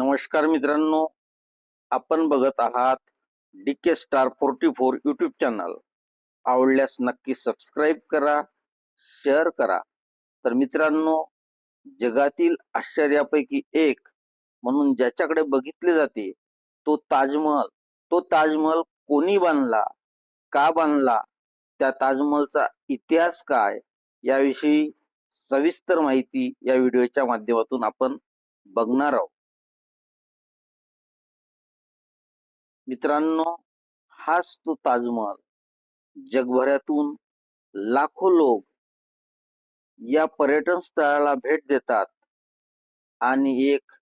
नमस्कार मित्रांनो आपण बघत आहात D K star forty four YouTube channel आवडल्यास नक्की सबस्क्राईब करा शेअर करा. तर मित्रांनो जगातील आश्चर्यापैकी एक म्हणून ज्याच्याकडे बघितले जाते तो ताजमहल. तो ताजमहल कोणी बांधला? का बांधला? त्या ताजमहलचा इतिहास काय? याविषयी सविस्तर माहिती या व्हिडिओच्या माध्यमातून आपण बघणार आहोत. मित्रांनो हाच तो ताजमहल. जगभरातून लाखो लोक या पर्यटन स्थळाला भेट देतात आणि एक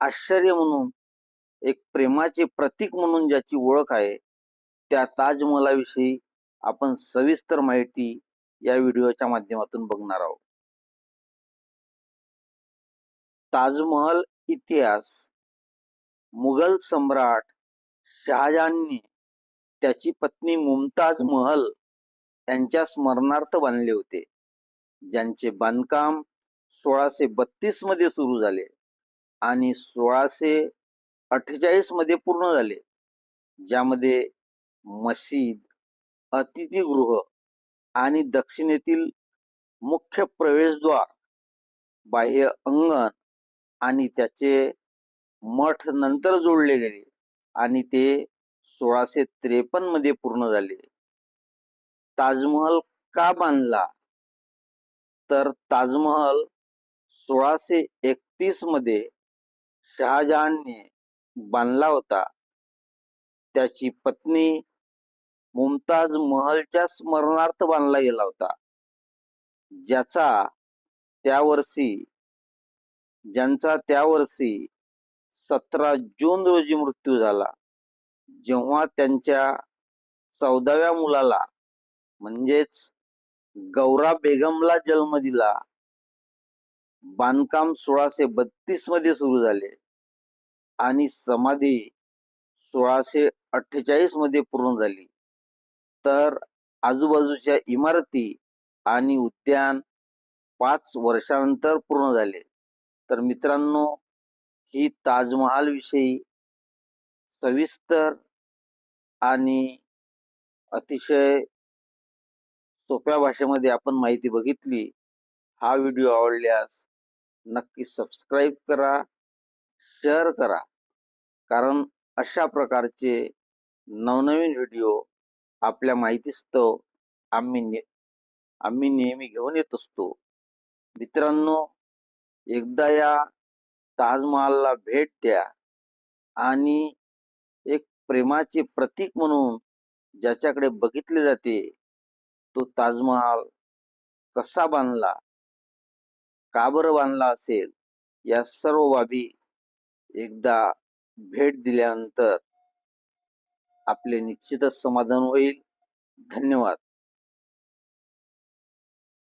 आश्चर्य म्हणून एक प्रेमाचे प्रतीक म्हणून ज्याची ओळख आहे त्या ताजमहलाविषयी आपण सविस्तर माहिती या व्हिडिओच्या माध्यमातून बघणार आहोत. ताजमहल इतिहास मुघल सम्राट शहाजहानने त्याची पत्नी मुमताज महल यांच्या स्मरणार्थ बांधले होते. ज्यांचे बांधकाम सोळाशे बत्तीसमध्ये सुरू झाले आणि सोळाशे अठ्ठेचाळीसमध्ये पूर्ण झाले ज्यामध्ये मशीद अतिथीगृह आणि दक्षिणेतील मुख्य प्रवेशद्वार बाह्य अंगण आणि त्याचे मठ नंतर जोडले गेले. आणि ते सोळाशे त्रेपन्नमध्ये पूर्ण झाले. ताजमहल का बांधला? तर ताजमहल सोळाशे एकतीसमध्ये शहाजहानने बांधला होता. त्याची पत्नी मुमताज महलच्या स्मरणार्थ बांधला गेला होता. ज्याचा त्या वर्षी ज्यांचा त्या वर्षी सतरा जून रोजी मृत्यू झाला. जेव्हा त्यांच्या चौदाव्या मुलाला म्हणजेच गौरा बेगमला जन्म दिला बांधकाम सोळाशे बत्तीसमध्ये सुरू झाले आणि समाधी सोळाशे अठ्ठेचाळीसमध्ये पूर्ण झाली. तर आजूबाजूच्या इमारती आणि उद्यान पाच वर्षानंतर पूर्ण झाले. तर मित्रांनो ही ताजमहाल विषयी सविस्तर आणि अतिशय सोप्या भाषेमध्ये आपण माहिती बघितली. हा व्हिडिओ आवडल्यास नक्की सबस्क्राईब करा शेअर करा. कारण अशा प्रकारचे नवनवीन व्हिडिओ आपल्या माहितीस्तव आम्ही ने आम्ही नेहमी घेऊन येत असतो. मित्रांनो एकदा या ताजमहालला भेट द्या आणि एक प्रेमाचे प्रतीक म्हणून ज्याच्याकडे बघितले जाते तो ताजमहाल कसा बांधला? का बरं बांधला असेल? या सर्व बाबी एकदा भेट दिल्यानंतर आपले निश्चितच समाधान होईल. धन्यवाद.